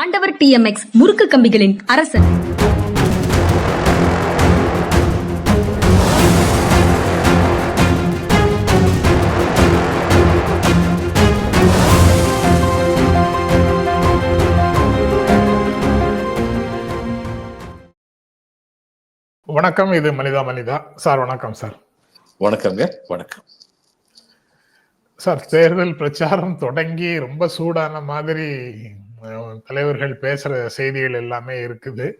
ஆண்டவர் டிஎம்எக்ஸ் முறுக்கு கம்பிகளின் அரசன். வணக்கம் இது மனிதா மனிதா. சார் வணக்கம் சார். வணக்கங்க வணக்கம். சார் தேர்தல் பிரச்சாரம் தொடங்கி ரொம்ப சூடான மாதிரி தலைவர்கள் பேசுற செய்திகள் எல்லாமே இருக்குது.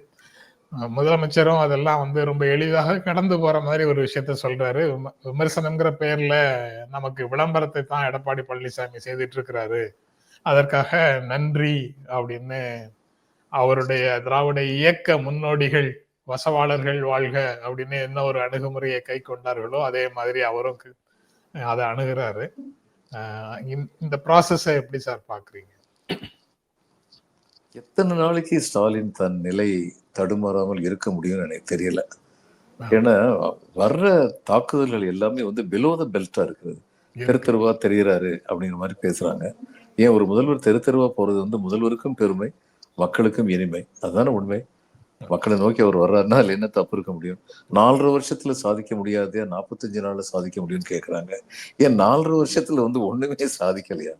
முதலமைச்சரும் அதெல்லாம் வந்து ரொம்ப எளிதாக கடந்து போற மாதிரி ஒரு விஷயத்த சொல்றாரு. விம- விமர்சனம்ங்கிற பேர்ல நமக்கு விளம்பரத்தை தான் எடப்பாடி பழனிசாமி செய்துட்டு இருக்கிறாரு அதற்காக நன்றி அப்படின்னு அவருடைய திராவிட இயக்க முன்னோடிகள் வசவாளர்கள் வாழ்க அப்படின்னு என்ன ஒரு அணுகுமுறையை கை கொண்டார்களோ அதே மாதிரி அவரும் அதை அணுகிறாரு. இந்த- இந்த ப்ராசஸை எப்படி சார் பாக்குறீங்க? எத்தனை நாளைக்கு ஸ்டாலின் தன் நிலை தடுமாறாமல் இருக்க முடியும்னு எனக்கு தெரியல. ஏன்னா வர்ற தாக்குதல்கள் எல்லாமே வந்து பிலோ த பெல்ட்டா இருக்குது. தெரு தெருவா தெரிகிறாரு அப்படிங்கிற மாதிரி பேசுறாங்க. ஏன் ஒரு முதல்வர் தெரு தெருவா போறது வந்து முதல்வருக்கும் பெருமை மக்களுக்கும் இனிமை? அதுதானே உண்மை? மக்களை நோக்கி அவர் வர்றாருன்னா அதுல என்ன தப்பு இருக்க முடியும்? நாலரை வருஷத்துல சாதிக்க முடியாது நாற்பத்தஞ்சு நாள்ல சாதிக்க முடியும்னு கேக்குறாங்க. ஏன் நாலரை வருஷத்துல வந்து ஒண்ணுமே சாதிக்கலையா?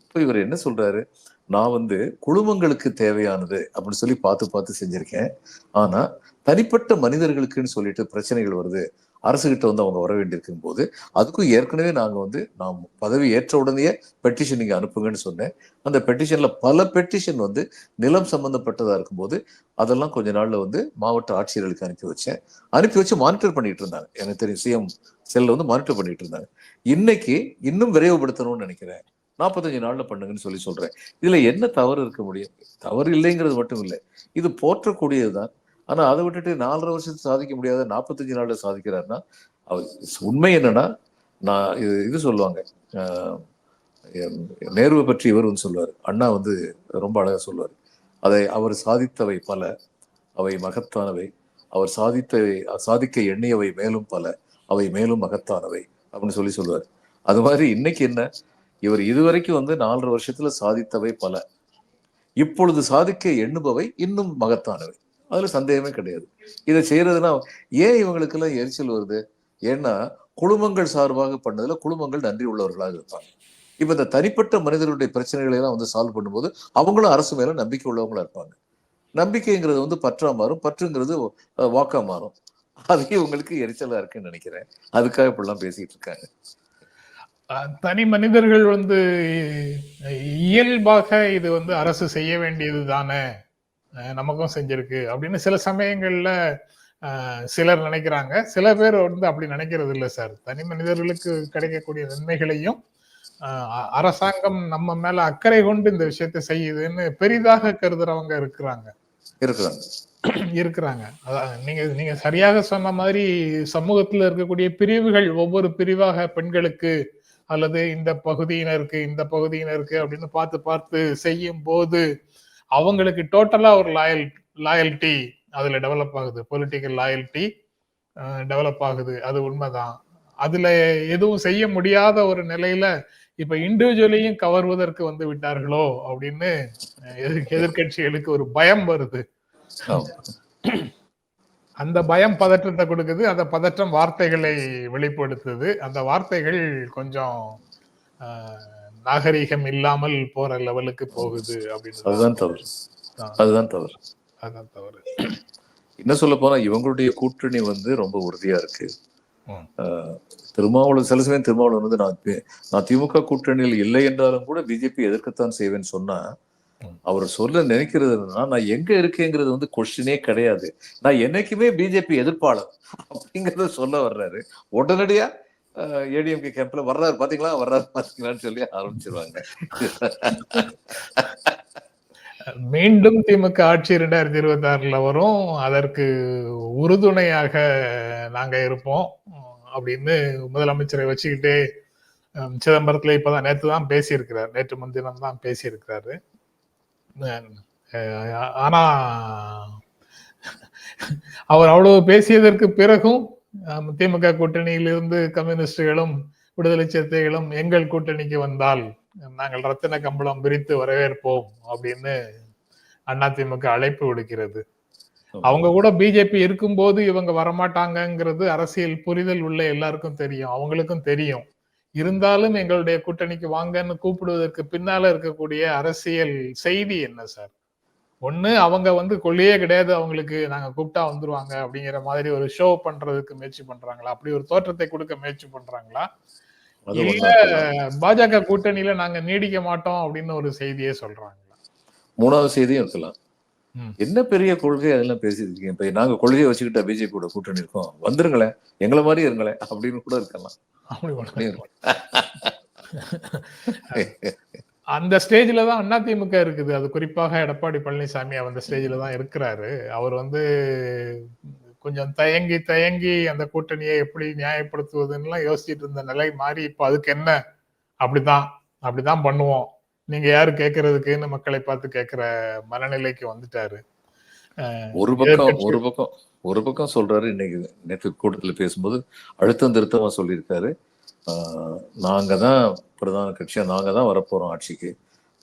இப்ப இவர் என்ன சொல்றாரு? நான் வந்து குழுமங்களுக்கு தேவையானது அப்படின்னு சொல்லி பார்த்து பார்த்து செஞ்சிருக்கேன். ஆனா தனிப்பட்ட மனிதர்களுக்குன்னு சொல்லிட்டு பிரச்சனைகள் வருது. அரசுகிட்ட வந்து அவங்க வர வேண்டியிருக்கும் போது அதுக்கும் ஏற்கனவே நாங்கள் வந்து நாம் பதவி ஏற்ற உடனேயே பெட்டிஷன் நீங்கள் அனுப்புங்கன்னு சொன்னேன். அந்த பெட்டிஷன்ல பல பெட்டிஷன் வந்து நிலம் சம்பந்தப்பட்டதா இருக்கும்போது அதெல்லாம் கொஞ்ச நாள்ல வந்து மாவட்ட ஆட்சியர்களுக்கு அனுப்பி வச்சேன். அனுப்பி வச்சு மானிட்டர் பண்ணிட்டு இருந்தாங்க. எனக்கு தெரியும் சிஎம் செல்ல வந்து மானிட்டர் பண்ணிட்டு இருந்தாங்க. இன்னைக்கு இன்னும் விரைவுபடுத்தணும்னு நினைக்கிறேன். நாற்பத்தஞ்சு நாள்ல பண்ணுங்கன்னு சொல்லி சொல்றேன். இதுல என்ன தவறு இருக்க முடியும்? தவறு இல்லைங்கிறது மட்டும் இல்லை. இது போற்றக்கூடியதுதான். ஆனா அதை விட்டுட்டு நாலரை வருஷத்துல சாதிக்க முடியாத நாற்பத்தஞ்சு நாள்ல சாதிக்கிறாருன்னா அவர் உண்மை என்னன்னா நான் இது இது சொல்லுவாங்க. ஆஹ் நேருவை பற்றி இவர் வந்து சொல்லுவார். அண்ணா வந்து ரொம்ப அழகா சொல்லுவார். அதை அவர் சாதித்தவை பல அவை மகத்தானவை. அவர் சாதித்தவை சாதிக்க எண்ணியவை மேலும் பல அவை மேலும் மகத்தானவை. அப்படின்னு சொல்லி சொல்லுவார். அது மாதிரி இன்னைக்கு என்ன? இவர் இதுவரைக்கும் வந்து நாலரை வருஷத்துல சாதித்தவை பல. இப்பொழுது சாதிக்க எண்ணுபவை இன்னும் மகத்தானவை. அதுல சந்தேகமே கிடையாது. இதை செய்யறதுனா ஏன் இவங்களுக்கு எல்லாம் எரிச்சல் வருது? ஏன்னா குழுமங்கள் சார்பாக பண்ணதுல குழுமங்கள் நன்றி உள்ளவர்களாக இருப்பாங்க. இப்ப இந்த தனிப்பட்ட மனிதர்களுடைய பிரச்சனைகளை எல்லாம் வந்து சால்வ் பண்ணும்போது அவங்களும் அரசு மேல நம்பிக்கை உள்ளவங்களா இருப்பாங்க. நம்பிக்கைங்கிறது வந்து பற்றா மாறும் பற்றுங்கிறது வாக்கா மாறும். அது இவங்களுக்கு எரிச்சலா இருக்குன்னு நினைக்கிறேன். அதுக்காக இப்படிலாம் பேசிட்டு இருக்காங்க. தனி மனிதர்கள் வந்து இயல்பாக இது வந்து அரசு செய்ய வேண்டியது தானே? நமக்கும் செஞ்சிருக்கு. அப்படின்னு சில சமயங்கள்ல சிலர் நினைக்கிறாங்க. சில பேர் வந்து அப்படி நினைக்கிறது இல்லை சார். தனி மனிதர்களுக்கு கிடைக்கக்கூடிய நன்மைகளையும் அரசாங்கம் நம்ம மேல அக்கறை கொண்டு இந்த விஷயத்தை செய்யுதுன்னு பெரிதாக கருதுறவங்க இருக்கிறாங்க. இருக்கிறாங்க. இருக்கிறாங்க. அதான் நீங்க நீங்க சரியாக சொன்ன மாதிரி சமூகத்துல இருக்கக்கூடிய பிரிவுகள் ஒவ்வொரு பிரிவாக பெண்களுக்கு அல்லது இந்த பகுதியினருக்கு இந்த பகுதியினருக்கு அப்படின்னு பார்த்து பார்த்து செய்யும் போது அவங்களுக்கு டோட்டலா ஒரு லாயல் லாயல்ட்டி அதுல டெவலப் ஆகுது. பொலிட்டிக்கல் லாயல்ட்டி டெவலப் ஆகுது. அது உண்மைதான். அதுல எதுவும் செய்ய முடியாத ஒரு நிலையில இப்ப இண்டிவிஜுவலையும் கவர்வதற்கு வந்து விட்டார்களோ அப்படின்னு எதிர்கட்சிகளுக்கு எதிர் எதிர்க்கட்சிகளுக்கு ஒரு பயம் வருது. அந்த பயம் பதற்றத்தை கொடுக்குது. அந்த பதற்றம் வார்த்தைகளை வெளிப்படுத்துது. அந்த வார்த்தைகள் கொஞ்சம் நாகரீகம் இல்லாமல் போற லெவலுக்கு போகுது அப்படின்னு அதுதான் தவறு. தான். அதுதான் தவறு. அதான் தவறு. என்ன சொல்ல போனா இவங்களுடைய கூட்டணி வந்து ரொம்ப உறுதியா இருக்கு. திருமாவளவன் சில சமயம் திருமாவளவன் வந்து நான் நான் திமுக கூட்டணியில் இல்லை என்றாலும் கூட பிஜேபி எதிர்க்கத்தான் செய்வேன்னு சொன்னா. அவர் சொல்ல நினைக்கிறது நான் எங்க இருக்கேங்கிறது வந்து கொஸ்டினே கிடையாது. நான் என்னைக்குமே பிஜேபி எதிர்ப்பாளர் அப்படிங்கறத சொல்ல வர்றாரு. உடனடியா ஏடிஎம்கே கேம்ப்ல வர்றாரு. பாத்தீங்களா? வர்றாரு பாத்தீங்களான்னு சொல்லி ஆரம்பிச்சிருவாங்க. மீண்டும் திமுக ஆட்சி இரண்டாயிரத்தி இருபத்தி ஆறுல வரும். அதற்கு உறுதுணையாக நாங்க இருப்போம். அப்படின்னு முதலமைச்சரை வச்சுக்கிட்டே சிதம்பரத்துல இப்பதான் நேற்று தான் பேசியிருக்கிறார். நேற்று முன்தினம் தான் பேசியிருக்கிறாரு. ஆனா அவர் அவ்வளவு பேசியதற்கு பிறகும் திமுக கூட்டணியிலிருந்து கம்யூனிஸ்டுகளும் விடுதலை சிறுத்தைகளும் எங்கள் கூட்டணிக்கு வந்தால் நாங்கள் ரத்தின கம்பளம் விரித்து வரவேற்போம் அப்படின்னு அதிமுக அழைப்பு விடுக்கிறது. அவங்க கூட பிஜேபி இருக்கும்போது இவங்க வரமாட்டாங்கங்கிறது அரசியல் புரிதல் உள்ள எல்லாருக்கும் தெரியும். அவங்களுக்கும் தெரியும். இருந்தாலும் எங்களுடைய கூட்டணிக்கு வாங்கன்னு கூப்பிடுவதற்கு பின்னால இருக்கக்கூடிய அரசியல் செய்தி என்ன சார்? ஒண்ணு அவங்க வந்து கொள்ளையே கிடையாது. அவங்களுக்கு நாங்க கூப்பிட்டா வந்துருவாங்க அப்படிங்கிற மாதிரி ஒரு ஷோ பண்றதுக்கு முயற்சி பண்றாங்களா? அப்படி ஒரு தோற்றத்தை கொடுக்க முயற்சி பண்றாங்களா? இல்ல. பாஜக கூட்டணியில நாங்க நீடிக்க மாட்டோம் அப்படின்னு ஒரு செய்தியே சொல்றாங்களா? மூணாவது செய்தியும் இருக்கலாம். என்ன பெரிய கொள்கை அதெல்லாம் பேசியிருக்கீங்க? இப்ப நாங்க கொள்கையை வச்சுக்கிட்ட பிஜேபியோட கூட்டணி இருக்கோம். வந்துருங்களேன். எங்களை மாதிரி இருங்களேன். அப்படின்னு கூட இருக்கலாம். அந்த ஸ்டேஜ்ல தான் அதிமுக இருக்குது. அது குறிப்பாக எடப்பாடி பழனிசாமி அந்த ஸ்டேஜ்ல தான் இருக்கிறாரு. அவர் வந்து கொஞ்சம் தயங்கி தயங்கி அந்த கூட்டணியை எப்படி நியாயப்படுத்துவதுன்னு யோசிச்சுட்டு இருந்த நிலை மாறி இப்ப அதுக்கு என்ன? அப்படிதான் அப்படிதான் பண்ணுவோம். நீங்க யாரு கேட்கறதுக்குன்னு மக்களை பார்த்து கேட்கிற மனநிலைக்கு வந்துட்டாரு. ஒரு பக்கம் ஒரு பக்கம் ஒரு பக்கம் சொல்றாரு இன்னைக்கு நேற்று கூட்டத்துல பேசும்போது அழுத்தம் திருத்தமா சொல்லியிருக்காரு. நாங்க தான் பிரதான கட்சியா நாங்க தான் வரப்போறோம் ஆட்சிக்கு.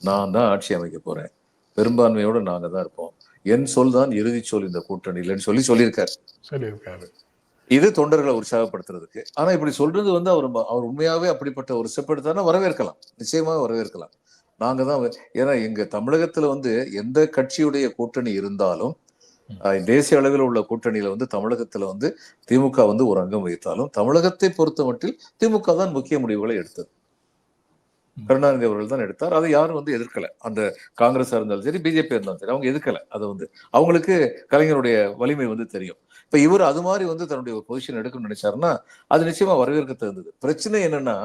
நான் தான் ஆட்சி அமைக்க போறேன். பெரும்பான்மையோட நாங்க தான் இருப்போம். என் சொல் தான் இறுதி சொல் இந்த கூட்டணியிலன்னு சொல்லி சொல்லியிருக்காரு. சொல்லியிருக்காரு. இது தொண்டர்களை உற்சாகப்படுத்துறதுக்கு. ஆனா இப்படி சொல்றது வந்து அவர் அவர் உண்மையாவே அப்படிப்பட்ட ஒரு ஸ்டெப் எடுத்தாருன்னா வரவேற்கலாம். நிச்சயமாக வரவேற்கலாம். நாங்க தான் ஏன்னா எங்க தமிழகத்துல வந்து எந்த கட்சியுடைய கூட்டணி இருந்தாலும் தேசிய அளவில் உள்ள கூட்டணியில வந்து தமிழகத்துல வந்து திமுக வந்து ஒரு அங்கம் வகித்தாலும் தமிழகத்தை பொறுத்த மட்டில் திமுக தான் முக்கிய முடிவுகளை எடுத்தது. கருணாநிதி அவர்கள் தான் எடுத்தார். அதை யாரும் வந்து எதிர்க்கல. அந்த காங்கிரஸா இருந்தாலும் சரி பிஜேபி இருந்தாலும் சரி அவங்க எதிர்க்கல. அதை வந்து அவங்களுக்கு கலைஞருடைய வலிமை வந்து தெரியும். இப்ப இவர் அது மாதிரி வந்து தன்னுடைய ஒரு பொசிஷன் எடுக்கணும்னு நினைச்சாருன்னா அது நிச்சயமா வரவேற்க தகுந்தது பிரச்சனை என்னன்னா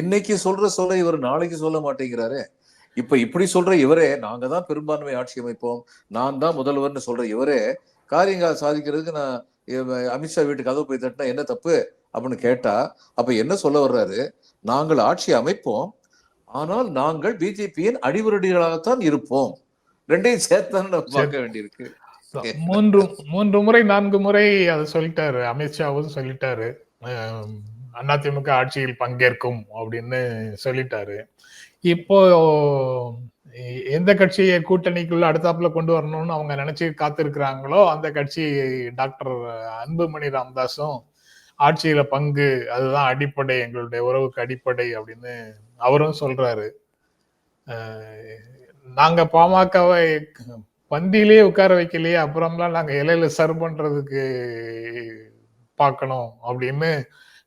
இன்னைக்கு சொல்ற சொல்ல இவர் நாளைக்கு சொல்ல மாட்டேங்கிறாரு. இப்ப இப்படி சொல்ற இவரே நாங்க தான் பெரும்பான்மை ஆட்சி அமைப்போம் நான் தான் முதல்வர்னு சொல்ற இவரே காரியங்கள் சாதிக்கிறதுக்கு நான் அமித்ஷா வீட்டுக்கு கதவு போய் தட்டினா என்ன தப்பு அப்படின்னு கேட்டா அப்ப என்ன சொல்ல வர்றாரு? நாங்கள் ஆட்சி அமைப்போம் ஆனால் நாங்கள் பிஜேபியின் அடிவருடிகளாகத்தான் இருப்போம். ரெண்டையும் சேர்த்தான்னு நம்ம பார்க்க வேண்டியிருக்கு. மூன்று மூன்று முறை நான்கு முறை அதை சொல்லிட்டாரு. அமித்ஷாவும் சொல்லிட்டாரு. அதிமுக ஆட்சியில் பங்கேற்கும் அப்படின்னு சொல்லிட்டாரு. இப்போ எந்த கட்சியை கூட்டணிக்குள்ள அடுத்தாப்புல கொண்டு வரணும்னு அவங்க நினைச்சு காத்திருக்கிறாங்களோ அந்த கட்சி டாக்டர் அன்புமணி ராமதாஸும் ஆட்சியில பங்கு அதுதான் அடிப்படை எங்களுடைய உறவுக்கு அடிப்படை அப்படின்னு அவரும் சொல்றாரு. நாங்க பாமகவை பந்தியிலேயே உட்கார வைக்கலையே அப்புறம்லாம் நாங்க இலையில சர்வ் பண்றதுக்கு பார்க்கணும் அப்படின்னு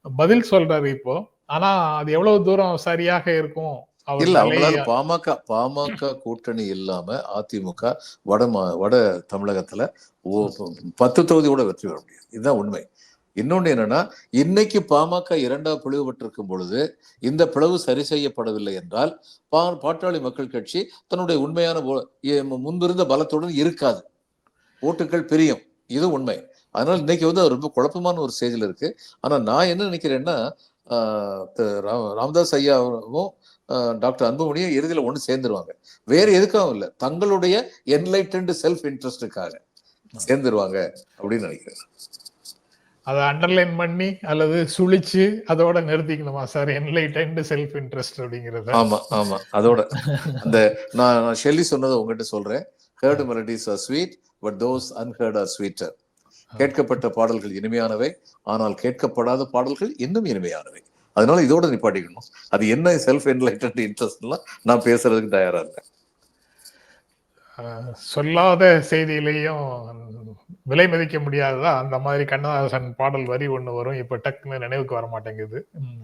பதில் சொல்றாரு இப்போ. ஆனா அது எவ்வளவு தூரம் சரியாக இருக்கும் இல்ல அவங்களால பாமக பாமக கூட்டணி இல்லாம அதிமுக வட வட தமிழகத்துல பத்து தொகுதியோட வெற்றி பெற முடியாது. இதுதான் உண்மை. இன்னொன்னு என்னன்னா இன்னைக்கு பாமக இரண்டா பிளவுபட்டிருக்கும் பொழுது இந்த பிளவு சரி செய்யப்படவில்லை என்றால் பா பாட்டாளி மக்கள் கட்சி தன்னுடைய உண்மையான முன்பிருந்த பலத்துடன் இருக்காது. ஓட்டுகள் பிரியும். இது உண்மை. அதனால இன்னைக்கு வந்து ரொம்ப குழப்பமான ஒரு ஸ்டேஜில் இருக்கு. ஆனா நான் என்ன நினைக்கிறேன்னா ராமதாஸ் ஐயாவும் டாக்டர் அன்புமணியும் இறுதியில் ஒன்று சேர்ந்துருவாங்க. வேற எதுக்காகவும் இல்லை. தங்களுடைய என்லைட்டன்டு செல்ஃப் இன்ட்ரெஸ்டுக்காக சேர்ந்துருவாங்க அப்படின்னு நினைக்கிறேன். அதை அண்டர்லைன் பண்ணி அல்லது சுழிச்சு அதோட நிறுத்திக்கணுமா சார்? என்லைட்டைன்ட் செல்ஃப் இன்ட்ரெஸ்ட் அப்படிங்கறத. ஆமா ஆமா. அதோட. அந்த நான் நான் ஷெல்லி சொன்னதை உங்ககிட்ட சொல்றேன். Heard melodies are sweet but those unheard are sweeter கேட்கப்பட்ட பாடல்கள் இனிமையானவை ஆனால் கேட்கப்படாத பாடல்கள் இன்னும் இனிமையானவை. அதனால இதோட நிப்பாட்டிக்கணும். அது என்ன செல்ஃப் என்லைட்டன்ட் இன்ட்ரெஸ்ட்லாம் நான் பேசுறதுக்கு தயாரா இருக்கேன். சொல்லாத செய்தியிலையும் விலை மதிக்க முடியாததா? அந்த மாதிரி கண்ணதாசன் பாடல் வரி ஒண்ணு வரும். இப்ப டக்குன்னு நினைவுக்கு வர மாட்டேங்குது.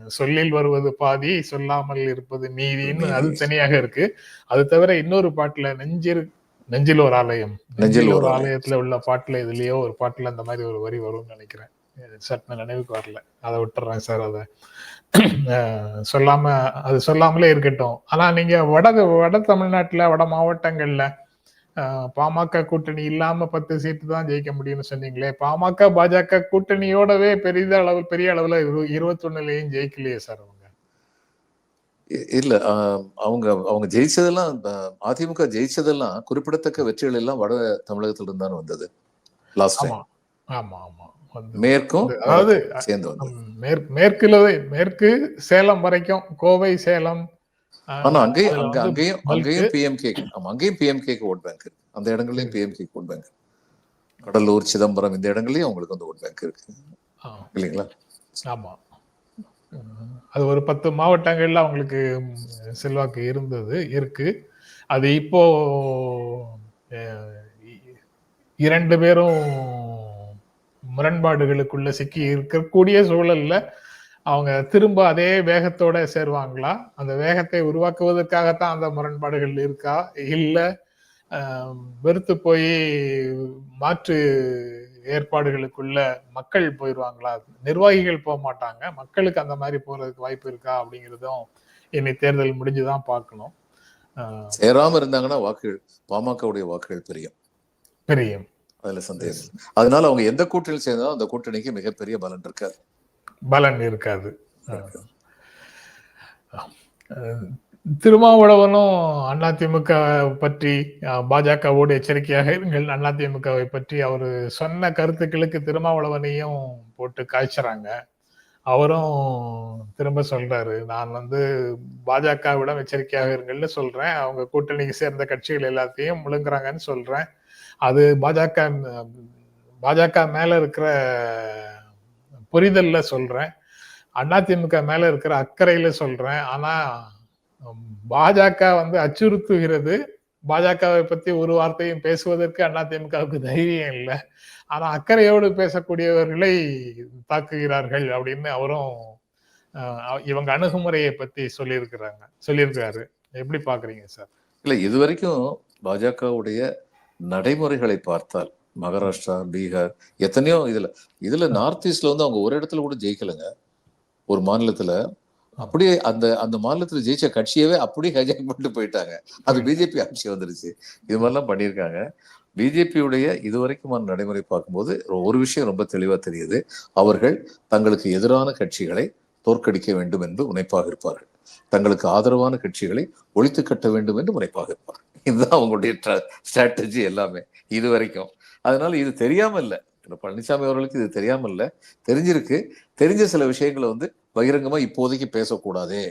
சொல்லில் வருவது பாதி சொல்லாமல் இருப்பது நீதின்னு அது தனியாக இருக்கு. அது தவிர இன்னொரு பாட்டுல நெஞ்சில் நெஞ்சில் ஒரு ஆலயம். நெஞ்சில் ஒரு ஆலயத்துல உள்ள பாட்டுல இதுலயோ ஒரு பாட்டுல அந்த மாதிரி ஒரு வரி வரும்னு நினைக்கிறேன். சட்ன நினைவுக்கு வரல. அதை விட்டுறேன் சார் அதை. சொல்லாம அது சொல்லாமலே இருக்கட்டும். ஆனா நீங்க வட வட தமிழ்நாட்டுல வட மாவட்டங்கள்ல பாமக கூட்டணி இல்லாம பத்து சீட்டு தான் ஜெயிக்க முடியும்னு சொன்னீங்களே பாமக பாஜக கூட்டணியோடவே பெரிய அளவு பெரிய அளவுல இரு- இருபத்தொன்னுலயும் ஜெயிக்கலையே சார் அவங்க. இல்ல அவங்க அவங்க ஜெயிச்சதெல்லாம் அதிமுக ஜெயிச்சதெல்லாம் குறிப்பிடத்தக்க வெற்றிகள் எல்லாம் வட தமிழகத்துல இருந்தான் வந்தது லாஸ்ட் ஆமா ஆமா ஆமா. மேற்கும் அதாவது சேர்ந்து மேற்குல மேற்கு சேலம் வரைக்கும் கோவை சேலம் ஆனா அங்கேயும் அங்க அங்கேயும் அங்கேயும் பிஎம்கே ஆமா அங்கேயும் பிஎம்கேக்கு ஓட் பேங்க் இருக்கு. அந்த இடங்கள்லயும் பிஎம்கே ஓட் பேங்க் கடலூர் சிதம்பரம் இந்த இடங்கள்லயும் அவங்களுக்கு வந்து ஓட் பேங்க் இருக்கு. இல்லைங்களா? ஆமா. அது ஒரு பத்து மாவட்டங்கள்ல அவங்களுக்கு செல்வாக்கு இருந்தது இருக்கு. அது இப்போ இரண்டு பேரும் முரண்பாடுகளுக்குள்ள சிக்கி இருக்கக்கூடிய சூழல்ல அவங்க திரும்ப அதே வேகத்தோட சேருவாங்களா? அந்த வேகத்தை உருவாக்குவதற்காகத்தான் அந்த முரண்பாடுகள் இருக்கா? இல்ல வெறுத்து போய் மாற்று ஏற்பாடுகளுக்குள்ள மக்கள் போயிடுவாங்களா நிர்வாகிகள் போக மாட்டாங்க. மக்களுக்கு அந்த மாதிரி போறதுக்கு வாய்ப்பு இருக்கா? அப்படிங்கிறதும் இனி தேர்தல் முடிஞ்சுதான் பார்க்கணும். சேராம இருந்தாங்கன்னா வாக்குகள் பாமகவுடைய வாக்குகள் பெரியும். பெரியும். அதுல சந்தேகம். அதனால அவங்க எந்த கூட்டணியில் சேர்ந்தாலும் அந்த கூட்டணிக்கு மிகப்பெரிய பலன் இருக்காது. பலன் இருக்காது. திருமாவளவனும் அதிமுக பற்றி பாஜகவோடு எச்சரிக்கையாக இருங்கள். அதிமுகவை பற்றி அவர் சொன்ன கருத்துக்களுக்கு திருமாவளவனையும் போட்டு காய்ச்சறாங்க. அவரும் திரும்ப சொல்றாரு. நான் வந்து பாஜகவிடம் எச்சரிக்கையாக இருங்கள்னு சொல்றேன். அவங்க கூட்டணிக்கு சேர்ந்த கட்சிகள் எல்லாத்தையும் முழுங்குறாங்கன்னு சொல்றேன். அது பாஜக பாஜக மேல இருக்கிற புரிதல்ல சொல்றேன். அதிமுக மேல இருக்கிற அக்கறையில சொல்றேன். ஆனா பாஜக வந்து அச்சுறுத்துகிறது. பாஜகவை பத்தி ஒரு வார்த்தையும் பேசுவதற்கு அதிமுகவுக்கு தைரியம் இல்லை. ஆனா அக்கறையோடு பேசக்கூடியவர்களை தாக்குகிறார்கள் அப்படின்னு அவரும் இவங்க அணுகுமுறையை பத்தி சொல்லியிருக்கிறாங்க சொல்லியிருக்காரு எப்படி பாக்குறீங்க சார்? இல்ல இது வரைக்கும் பாஜகவுடைய நடைமுறைகளை பார்த்தால் மகாராஷ்டிரா பீகார் எத்தனையோ இதுல இதுல நார்த் ஈஸ்ட்ல வந்து அவங்க ஒரு இடத்துல கூட ஜெயிக்கலைங்க. ஒரு மாநிலத்துல அப்படியே அந்த அந்த மாநிலத்தில் ஜெயிச்ச கட்சியவே அப்படியே ஹைஜாக் பண்ணிட்டு போயிட்டாங்க. அது பிஜேபி ஆட்சி வந்துருச்சு. இது மாதிரிலாம் பண்ணியிருக்காங்க. பிஜேபியுடைய இதுவரைக்குமான நடைமுறை பார்க்கும்போது ஒரு விஷயம் ரொம்ப தெளிவாக தெரியுது. அவர்கள் தங்களுக்கு எதிரான கட்சிகளை தோற்கடிக்க வேண்டும் என்று முனைப்பாக இருப்பார்கள். தங்களுக்கு ஆதரவான கட்சிகளை ஒழித்து கட்ட வேண்டும் என்று முனைப்பாக இருப்பார்கள் இதுதான் அவங்களுடைய ஸ்ட்ராட்டஜி எல்லாமே இது வரைக்கும் அதனால இது தெரியாம இல்ல பழனிசாமி அவர்களுக்கு இது தெரியாம இல்ல தெரிஞ்சிருக்கு. தெரிஞ்ச சில விஷயங்களை வந்து பகிரங்கமா இப்போதைக்கு பேசக்கூடாதே.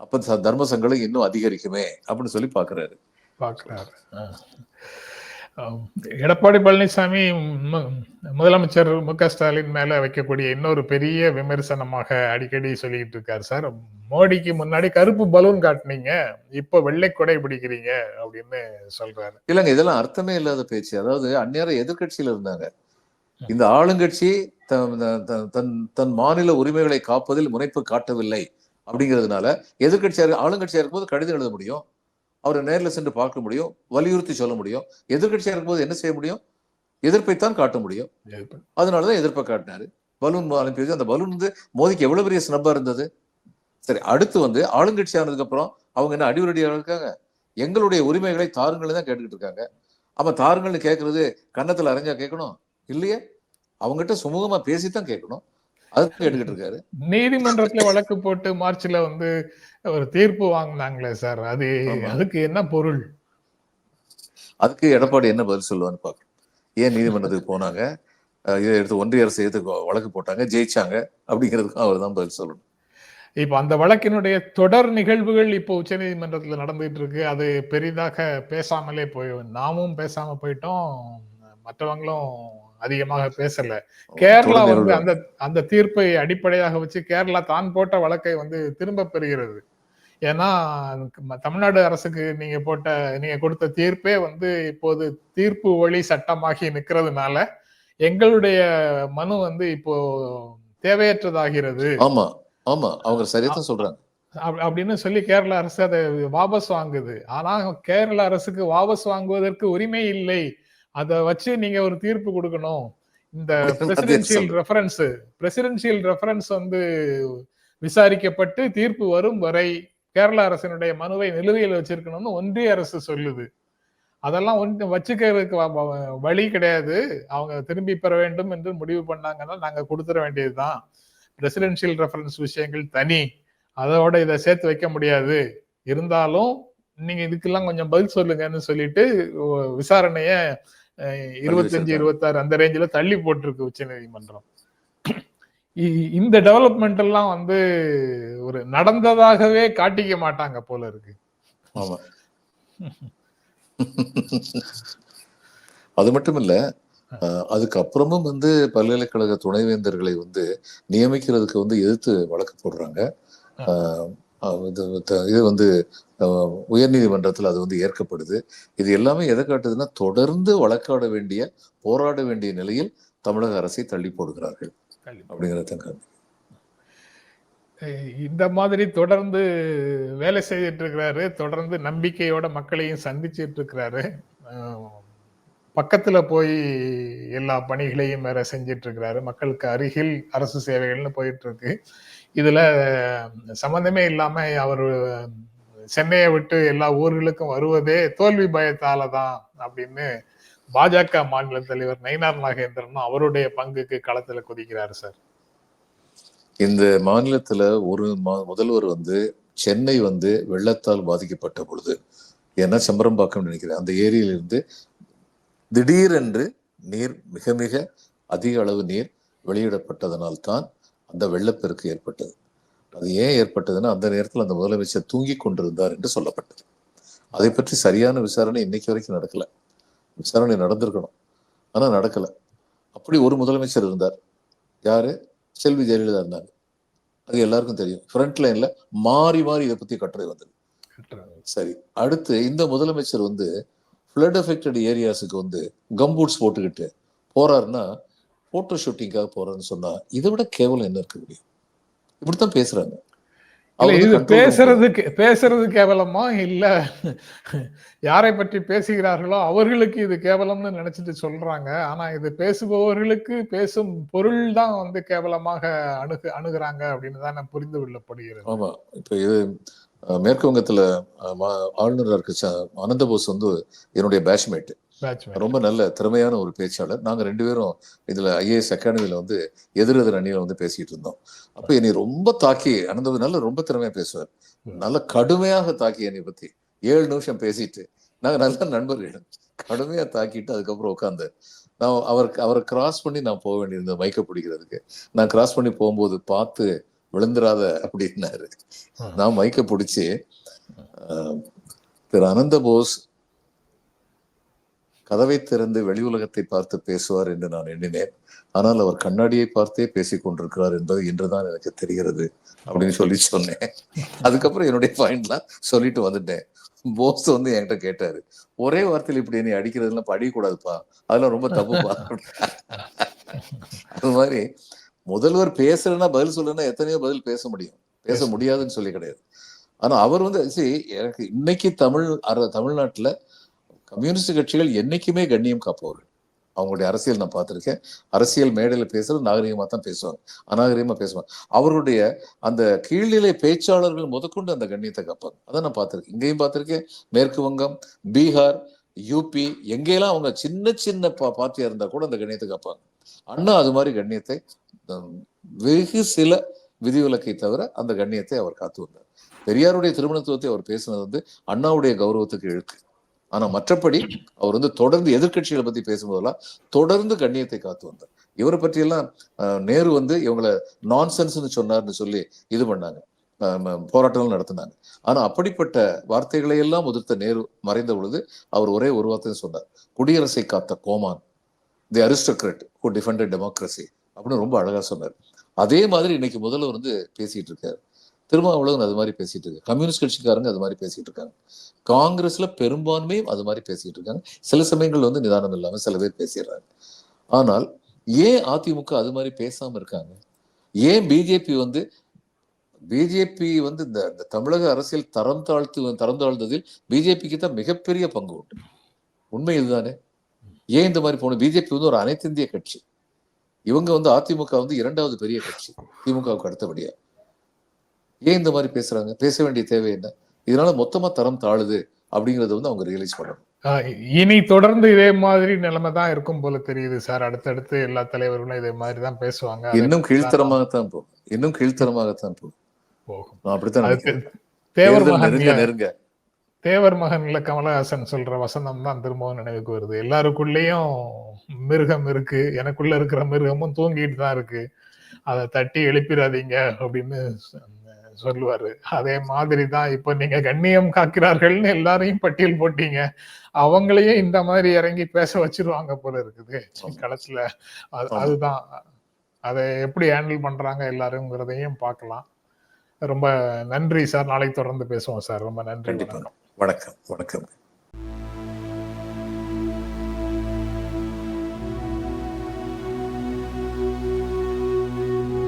அப்ப தர்ம சங்கடம் இன்னும் அதிகரிக்குமே அப்படின்னு சொல்லி பாக்குறாரு பாக்குறாரு ஆம். எடப்பாடி பழனிசாமி முதலமைச்சர் மு க ஸ்டாலின் மேல வைக்கக்கூடிய இன்னொரு பெரிய விமர்சனமாக அடிக்கடி சொல்லிட்டு இருக்காரு சார். மோடிக்கு முன்னாடி கருப்பு பலூன் காட்டுனீங்க இப்ப வெள்ளை கொடை பிடிக்கிறீங்க அப்படின்னு சொல்றாரு. இல்லைங்க இதெல்லாம் அர்த்தமே இல்லாத பேச்சு. அதாவது அந்நேரம் எதிர்க்கட்சியில இருந்தாங்க. இந்த ஆளுங்கட்சி தன் தன்- மாநில உரிமைகளை காப்பதில் முனைப்பு காட்டவில்லை அப்படிங்கிறதுனால எதிர்க்கட்சியா இருக்கு ஆளுங்கட்சியா இருக்கும்போது கடிதம் எழுத முடியும். அவரை நேரில் சென்று பார்க்க முடியும் வலியுறுத்தி சொல்ல முடியும். எதிர்கட்சியாக இருக்கும்போது என்ன செய்ய முடியும்? எதிர்ப்பை தான் காட்ட முடியும். அதனால தான் எதிர்ப்பை காட்டினாரு. பலூன் அனுப்பியது அந்த பலூன் வந்து மோதிக்கு எவ்வளவு பெரிய ஸ்னப்பா இருந்தது? சரி அடுத்து வந்து ஆளுங்கட்சி ஆனதுக்கு அப்புறம் அவங்க என்ன அடிவரடியாக இருக்காங்க? எங்களுடைய உரிமைகளை தாருங்கள் தான் கேட்டுக்கிட்டு இருக்காங்க. அப்ப தாருங்கள்னு கேட்கறது கன்னத்துல அரைஞ்சா கேட்கணும்? இல்லையே? அவங்ககிட்ட சுமூகமா பேசித்தான் கேட்கணும். நீதிமன்றத்துல வழக்கு போட்டு மார்ச்ல வந்து ஒரு தீர்ப்பு வாங்கினாங்களே சார். அது. அதுக்கு என்ன பொருள்? அதுக்கு எடப்பாடி என்ன பதில் சொல்லுவான்னு பார்க்கணும். ஏன் நீதிமன்றத்துக்கு போனாங்க? இதை எடுத்து ஒன்றிய அரசு எடுத்து வழக்கு போட்டாங்க ஜெயிச்சாங்க அப்படிங்கிறதுக்கும் அவர் தான் பதில் சொல்லணும். இப்ப அந்த வழக்கினுடைய தொடர் நிகழ்வுகள் இப்போ உச்சநீதிமன்றத்துல நடந்துட்டு இருக்கு. அது பெரிதாக பேசாமலே போய் நாமும் பேசாம போயிட்டோம். மற்றவங்களும் அதிகமாக பேசல. கேரளா வந்து. அந்த அந்த தீர்ப்பை அடிப்படையாக வச்சு கேரளா தான் போட்ட வழக்கை வந்து திரும்ப பெறுகிறது. ஏன்னா தமிழ்நாடு அரசுக்கு நீங்க போட்ட நீங்க கொடுத்த தீர்ப்பே வந்து இப்போது தீர்ப்பு வழி சட்டமாகி நிக்கிறதுனால எங்களுடைய மனு வந்து இப்போ தேவையற்றதாகிறது. ஆமா ஆமா அவங்க சரியாத்தான் சொல்றாங்க. அப்- அப்படின்னு சொல்லி கேரள அரசு அதை வாபஸ் வாங்குது. ஆனா கேரள அரசுக்கு வாபஸ் வாங்குவதற்கு உரிமை இல்லை. அதை வச்சு நீங்க ஒரு தீர்ப்பு கொடுக்கணும். இந்த பிரசிடென்சியல். ரெஃபரன்ஸ் பிரசிடென்சியல் ரெஃபரன்ஸ் வந்து விசாரிக்கப்பட்டு தீர்ப்பு வரும் வரை கேரள அரசினுடைய மனுவை நிலுவையில் வச்சிருக்கணும்னு ஒன்றிய அரசு சொல்லுது. அதெல்லாம் ஒன்று வச்சுக்கிறதுக்கு வழி கிடையாது. அவங்க திரும்பி பெற வேண்டும் என்று முடிவு பண்ணாங்கன்னா நாங்க கொடுத்துட வேண்டியதுதான். பிரசிடென்சியல் ரெஃபரன்ஸ் விஷயங்கள் தனி. அதோட இதை சேர்த்து வைக்க முடியாது. இருந்தாலும் நீங்க இதுக்கெல்லாம் கொஞ்சம் பதில் சொல்லுங்கன்னு சொல்லிட்டு விசாரணைய இருபத்தஞ்சு. இருபத்தாறு அந்த ரேஞ்சில தள்ளி போட்டிருக்கு உச்ச நீதிமன்றம் இந்த டெவலப்மெண்ட் எல்லாம் வந்து ஒரு நடந்ததாகவே காட்டிக்க மாட்டாங்க போல இருக்கு. ஆமா. அது மட்டும் இல்ல அதுக்கப்புறமும் வந்து பல்கலைக்கழக துணைவேந்தர்களை வந்து நியமிக்கிறதுக்கு வந்து எதிர்த்து வழக்கு போடுறாங்க. இது வந்து உயர்நீதிமன்றத்தில் அது வந்து ஏற்கப்படுது. இது எல்லாமே எதை காட்டுதுன்னா தொடர்ந்து வழக்காட வேண்டிய போராட வேண்டிய நிலையில் தமிழக அரசை தள்ளி போடுகிறார்கள். அப்படிங்கிறத இந்த மாதிரி தொடர்ந்து வேலை செய்துட்டு இருக்கிறாரு தொடர்ந்து நம்பிக்கையோட மக்களையும் சந்திச்சிட்டு இருக்கிறாரு பக்கத்துல போய் எல்லா பணிகளையும் வேற செஞ்சிட்டு இருக்கிறாரு மக்களுக்கு அருகில் அரசு சேவைகள்னு போயிட்டு இருக்கு இதுல சம்பந்தமே இல்லாம அவர் சென்னையை விட்டு எல்லா ஊர்களுக்கும் வருவதே தோல்வி பயத்தால தான் அப்படின்னு பாஜக மாநில தலைவர் நயினார் நாகேந்திரனும் அவருடைய பங்குக்கு களத்துல குதிக்கிறாரு சார். இந்த மாநிலத்துல ஒரு முதல்வர் வந்து சென்னை வந்து வெள்ளத்தால் பாதிக்கப்பட்ட பொழுது ஏன்னா சம்பரம்பாக்கம் நினைக்கிறேன் அந்த ஏரியிலிருந்து திடீரென்று நீர் மிக மிக அதிக அளவு நீர் வெளியிடப்பட்டதனால் தான் அந்த வெள்ளப்பெருக்கு ஏற்பட்டது. அது ஏன் ஏற்பட்டதுன்னா அந்த நேரத்தில் அந்த முதலமைச்சர் தூங்கிக் கொண்டிருந்தார் என்று சொல்லப்பட்டது. அதை பற்றி சரியான விசாரணை இன்னைக்கு வரைக்கும் நடக்கல. விசாரணை நடந்திருக்கணும். ஆனா நடக்கல. அப்படி ஒரு முதலமைச்சர் இருந்தார். யாரு? செல்வி ஜெயலலிதா இருந்தாங்க. அது எல்லாருக்கும் தெரியும். ஃப்ரண்ட் லைன்ல மாறி மாறி இதை பத்தி கட்டுரை வந்தது. சரி. அடுத்து இந்த முதலமைச்சர் வந்து ஃப்ளட் அஃபெக்டட் ஏரியாஸுக்கு வந்து கம்பூட்ஸ் போட்டுக்கிட்டு போறாருன்னா போட்டோ ஷூட்டிங்காக போறாருன்னு சொன்னா இதை விட கேவலம் என்ன இருக்க முடியும்? இப்படித்தான் பேசுறாங்க. இல்ல அவங்க இது பேசுறதுக்கு பேசுறது கேவலமா? இல்ல யாரை பற்றி பேசுகிறார்களோ அவர்களுக்கு இது கேவலம்னு நினைச்சிட்டு சொல்றாங்க. ஆனா இது பேசுபவர்களுக்கு பேசும் பொருள் தான் வந்து கேவலமாக அணுகு அணுகுறாங்க அப்படின்னு தான் புரிந்து கொள்ளப்படுகிறது. ஆமா. இப்ப இது மேற்கு வங்கத்துல அஹ், மா- ஆளுநரா இருக்க அனந்தபோஸ் வந்து என்னுடைய பேட்ச்மேட். ரொம்ப நல்ல திறமையான ஒரு பேச்சாளர். நாங்க ரெண்டு பேரும் இதுல ஐஏஎஸ் அகாடமில வந்து எதிரெதிர் அணியில வந்து பேசிட்டு இருந்தோம். அப்ப என்னை ரொம்ப தாக்கி அனந்தபோஸ் நல்ல ரொம்ப திறமையா பேசுவார். நல்ல கடுமையாக தாக்கி என்னை பத்தி. ஏழு நிமிஷம் பேசிட்டு நாங்க நல்ல நண்பர்கள். கடுமையா தாக்கிட்டு அதுக்கப்புறம் உட்காந்து நான் அவர் அவரை கிராஸ் பண்ணி நான் போக வேண்டியிருந்தேன் மைக்க பிடிக்கிறதுக்கு. நான் கிராஸ் பண்ணி போகும்போது பார்த்து விழுந்துராத அப்படின்னாரு. நான் மைக்க பிடிச்சி திரு அனந்த போஸ் கதவை திறந்து வெளி உலகத்தை பார்த்து பேசுவார் என்று நான் எண்ணினேன். ஆனால் அவர் கண்ணாடியை பார்த்தே பேசிக் கொண்டிருக்கிறார் என்பது இன்றுதான் எனக்கு தெரிகிறது அப்படின்னு சொல்லி சொன்னேன். அதுக்கப்புறம் என்னுடைய பாயிண்ட்லாம் சொல்லிட்டு வந்துட்டேன். போஸ் வந்து என்கிட்ட கேட்டாரு ஒரே வார்த்தையில் இப்படி நீ அடிக்கிறதுலாம் இப்ப அடிக்கக்கூடாதுப்பா அதெல்லாம் ரொம்ப தப்புப்பா. அது மாதிரி முதல்வர் பேசலன்னா பதில் சொல்லணும்னா எத்தனையோ பதில் பேச முடியும். பேச முடியாதுன்னு சொல்லி கிடையாது. ஆனா அவர் வந்து see, எனக்கு இன்னைக்கு தமிழ் அர தமிழ்நாட்டுல கம்யூனிஸ்ட் கட்சிகள் என்றைக்குமே கண்ணியம் காப்பவர்கள். அவங்களுடைய அரசியல் நான் பார்த்துருக்கேன். அரசியல் மேடையில் பேசுறது நாகரிகமாக தான் பேசுவாங்க. அநாகரிகமாக பேசுவாங்க. அவருடைய அந்த கீழ்நிலை பேச்சாளர்கள் முதற்கொண்டு அந்த கண்ணியத்தை காப்பாங்க. அதை நான் பார்த்துருக்கேன். இங்கேயும் பார்த்துருக்கேன். மேற்கு வங்கம் பீகார் யூபி எங்கேயெல்லாம் அவங்க சின்ன சின்ன பா- பார்ட்டியாக இருந்தால் கூட அந்த கண்ணியத்தை காப்பாங்க. அண்ணா அது மாதிரி கண்ணியத்தை வெகு சில விதிவிலக்கை தவிர அந்த கண்ணியத்தை அவர் காத்து வந்தார். பெரியாருடைய திருமணத்துவத்தை அவர் பேசுனது வந்து அண்ணாவுடைய கௌரவத்துக்கு இழுக்கு. ஆனா மற்றபடி அவர் வந்து தொடர்ந்து எதிர்க்கட்சிகளை பத்தி பேசும்போதெல்லாம் தொடர்ந்து கண்ணியத்தை காத்து வந்தார். இவரை பற்றியெல்லாம் நேரு வந்து இவங்களை நான்சென்ஸ்னு சொன்னார்னு சொல்லி இது பண்ணாங்க. போராட்டங்கள் நடத்தினாங்க. ஆனா அப்படிப்பட்ட வார்த்தைகளை எல்லாம் உதிர்த்த நேரு மறைந்த பொழுது அவர் ஒரே ஒரு வார்த்தை சொன்னார். குடியரசை காத்த கோமான் the aristocrat who defended democracy அப்படின்னு ரொம்ப அழகா சொன்னார். அதே மாதிரி இன்னைக்கு முதல்வர் வந்து பேசிட்டு இருக்காரு. திருமாவளவன் அது மாதிரி பேசிட்டு இருக்கு கம்யூனிஸ்ட் கட்சிக்காரங்க அது மாதிரி பேசிட்டு இருக்காங்க. காங்கிரஸ்ல பெரும்பான்மையும் அது மாதிரி பேசிட்டு இருக்காங்க. சில சமயங்கள் வந்து நிதானம் இல்லாம சில பேர் பேசிடுறாங்க. ஆனால் ஏன் அதிமுக அது மாதிரி பேசாம இருக்காங்க? ஏன் பிஜேபி வந்து பிஜேபி வந்து இந்த இந்த தமிழக அரசியல் தரம் தாழ்த்து தரம் தாழ்ந்ததில் பிஜேபிக்கு தான் மிகப்பெரிய பங்கு உண்டு. உண்மை இதுதானே? ஏன் இந்த மாதிரி போகணும் பிஜேபி வந்து ஒரு அனைத்து இந்திய கட்சி. இவங்க வந்து அதிமுக வந்து இரண்டாவது பெரிய கட்சி. திமுகவுக்கு அடுத்தபடியா. ஏன் இந்த மாதிரி பேசுறாங்க? பேச வேண்டிய தேவை என்ன? இதனால மொத்தமா தரம் தாழுது அப்படிங்கறத வந்து அவங்க ரியலைஸ் பண்ணணும். இனி தொடர்ந்து இதே மாதிரி நிலைமை தான் இருக்கும் போல தெரியுது சார். அடுத்தடுத்து எல்லா தலைவர்களும் இதே மாதிரி தான் பேசுவாங்க. இன்னும் கீழ்த்தரமாகத்தான் போகும். இன்னும் கீழ்த்தரமாகத்தான் போகும். போகும். நான் அப்படித்தான். தேவர் நெருங்க. தேவர் மகன்ல கமலஹாசன் சொல்ற வசனம் தான் திரும்பவும் நினைவுக்கு வருது. எல்லாருக்குள்ளேயும் மிருகம் இருக்கு. எனக்குள்ள இருக்கிற மிருகமும் தூங்கிட்டு தான் இருக்கு. அதை தட்டி எழுப்பிடாதீங்க அப்படின்னு சொல்லுவாரு. அதே மாதிரி தான் இப்போ நீங்க கண்ணியம் காக்கிறார்கள்னு எல்லாரையும் பட்டியல் போட்டீங்க. அவங்களையும் இந்த மாதிரி இறங்கி பேச வச்சிருவாங்க போல இருக்குது. களத்துல. அதுதான். அதை எப்படி ஹேண்டில் பண்றாங்க எல்லாருங்கிறதையும் பார்க்கலாம். ரொம்ப நன்றி சார். நாளைக்கு தொடர்ந்து பேசுவோம் சார். ரொம்ப நன்றி. வணக்கம். வணக்கம்.